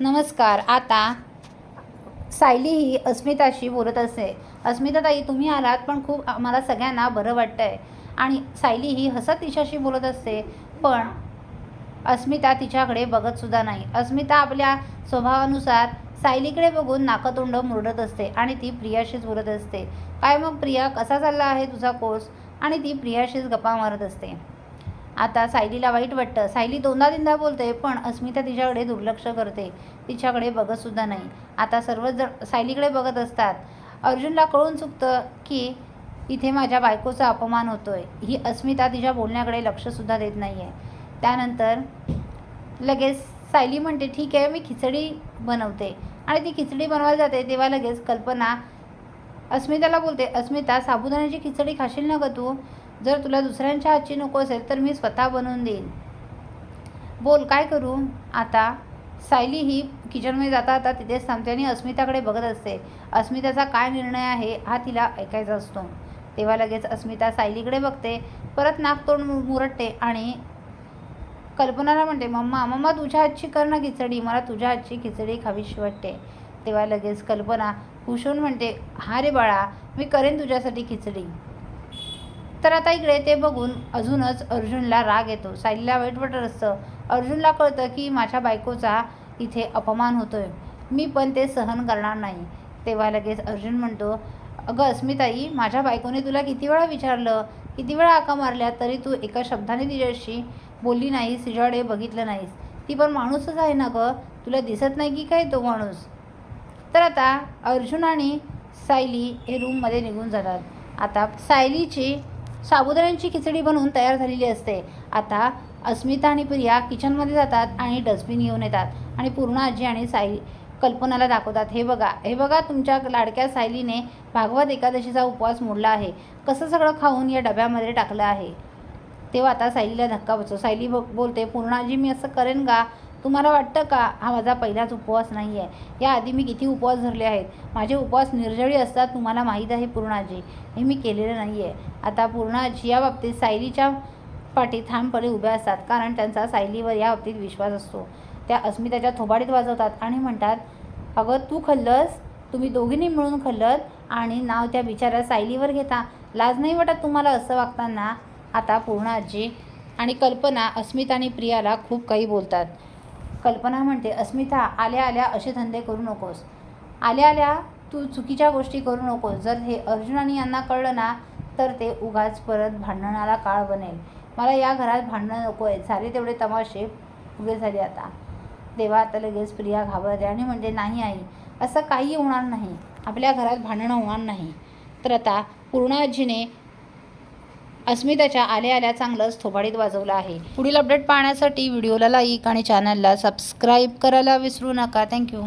नमस्कार आता सायली ही अस्मिताशी बोलत असते अस्मिता ताई तुम्ही आलात पण खूप आम्हाला सगळ्यांना बरं वाटतं आहे आणि सायली ही हसत तिच्याशी बोलत असते पण अस्मिता तिच्याकडे बघतसुद्धा नाही. अस्मिता आपल्या स्वभावानुसार सायलीकडे बघून नाकतोंड मुरडत असते आणि ती प्रियाशीच बोलत असते. काय मग प्रिया कसा चालला आहे तुझा कोर्स? आणि ती प्रियाशीच गप्पा मारत असते. आता सायलीला वाईट वाटतं. सायली दोनदा तीनदा बोलते पण अस्मिता तिच्याकडे दुर्लक्ष करते. तिच्याकडे बघतसुद्धा नाही. आता सर्वच जण सायलीकडे बघत असतात. अर्जुनला कळून चुकतं की इथे माझ्या बायकोचा अपमान होतोय. ही अस्मिता तिच्या बोलण्याकडे लक्षसुद्धा देत नाही आहे त्यानंतर लगेच सायली म्हणते ठीक आहे मी खिचडी बनवते. आणि ती खिचडी बनवायला जाते तेव्हा लगेच कल्पना अस्मिताला बोलते अस्मिता साबुदाण्याची खिचडी खाशील ना गं तू? जर तुला दुसऱ्यांच्या हातची नको असेल तर मी स्वतः बनवून देईन. बोल काय करू? आता सायली ही किचनमध्ये जाता आता तिथेच थांबते आणि अस्मिताकडे बघत असते. अस्मिताचा काय निर्णय आहे हा तिला ऐकायचा असतो. तेव्हा लगेच अस्मिता सायलीकडे बघते परत नाक तोंड मु- आणि कल्पनाला म्हणते मम्मा मम्मा तुझ्या हातची कर ना खिचडी मला तुझ्या हातची खिचडी खावीशी वाटते. तेव्हा लगेच कल्पना खुश होऊन म्हणते हा रे बाळा मी करेन तुझ्यासाठी खिचडी. तर आता इकडे ते बघून अजूनच अर्जुनला राग येतो. सायलीला वाईट वाटत असतं. अर्जुनला कळतं की माझ्या बायकोचा इथे अपमान होतोय. मी पण ते सहन करणार नाही. तेव्हा लगेच अर्जुन म्हणतो अगं अस्मिताई माझ्या बायकोने तुला किती वेळा विचारलं? किती वेळा आका मारल्या? तरी तू एका शब्दाने तिच्याशी बोलली नाहीस तिच्याकडे बघितलं नाहीस. ती पण माणूसच आहे ना गं? तुला दिसत नाही की काय तो माणूस? तर आता अर्जुन आणि सायली हे रूममध्ये निघून जातात. आता सायलीची साबुदाण्यांची खिचडी बनवून तयार झालेली असते. आता अस्मिता आणि प्रिया किचनमध्ये जातात आणि डस्टबिन घेऊन येतात. आणि पूर्ण आजी आणि साई कल्पनाला दाखवतात हे बघा हे बघा तुमच्या लाडक्या सायलीने भागवत एकादशीचा उपवास मोडला आहे. कसं सगळं खाऊन या डब्यामध्ये टाकलं आहे? तेव्हा आता सायलीला धक्का बसतो. सायली ब बोलते पूर्णाजी मी असं करेन का? तुम्हाला वाटतं का हा माझा पहिलाच उपवास नाही आहे याआधी मी किती उपवास धरले आहेत? माझे उपवास निर्जळी असतात तुम्हाला माहीत आहे पूर्णाजी. हे मी केलेलं नाही आहे आता पूर्णाजी या बाबतीत सायलीच्या पाठी ठामपणे उभ्या असतात कारण त्यांचा सायलीवर या बाबतीत विश्वास असतो. त्या अस्मिताच्या थोबाडीत वाजवतात आणि म्हणतात अगं तू खल्लस? तुम्ही दोघींनी मिळून खल्लत? आणि नाव त्या बिचाऱ्या सायलीवर घेता? लाज नाही वाटत तुम्हाला असं वागताना? आता पूर्णाजी आणि कल्पना अस्मिता आणि प्रियाला खूप काही बोलतात. कल्पना म्हणते अस्मिता आल्या आल्या असे धंदे करू नकोस. आल्या आल्या तू चुकीच्या गोष्टी करू नकोस. जर हे अर्जुनानी यांना कळलं ना तर ते उगाच परत भांडणाला काळ बनेल. मला या घरात भांडणं नको आहे झाले तेवढे तमाशे. उभे झाले आता. देवा आता लगेच प्रिया घाबरते. आणि म्हणते नाही आई असं काही होणार नाही. आपल्या घरात भांडणं होणार नाही. तर आता पूर्णाजीने अस्मिताच्या आल्या आल्या चांगलंच थोबाडीत वाजवलं आहे. पुढील अपडेट पाहण्यासाठी व्हिडिओला लाईक आणि चॅनलला सबस्क्राईब करायला विसरू नका. थँक्यू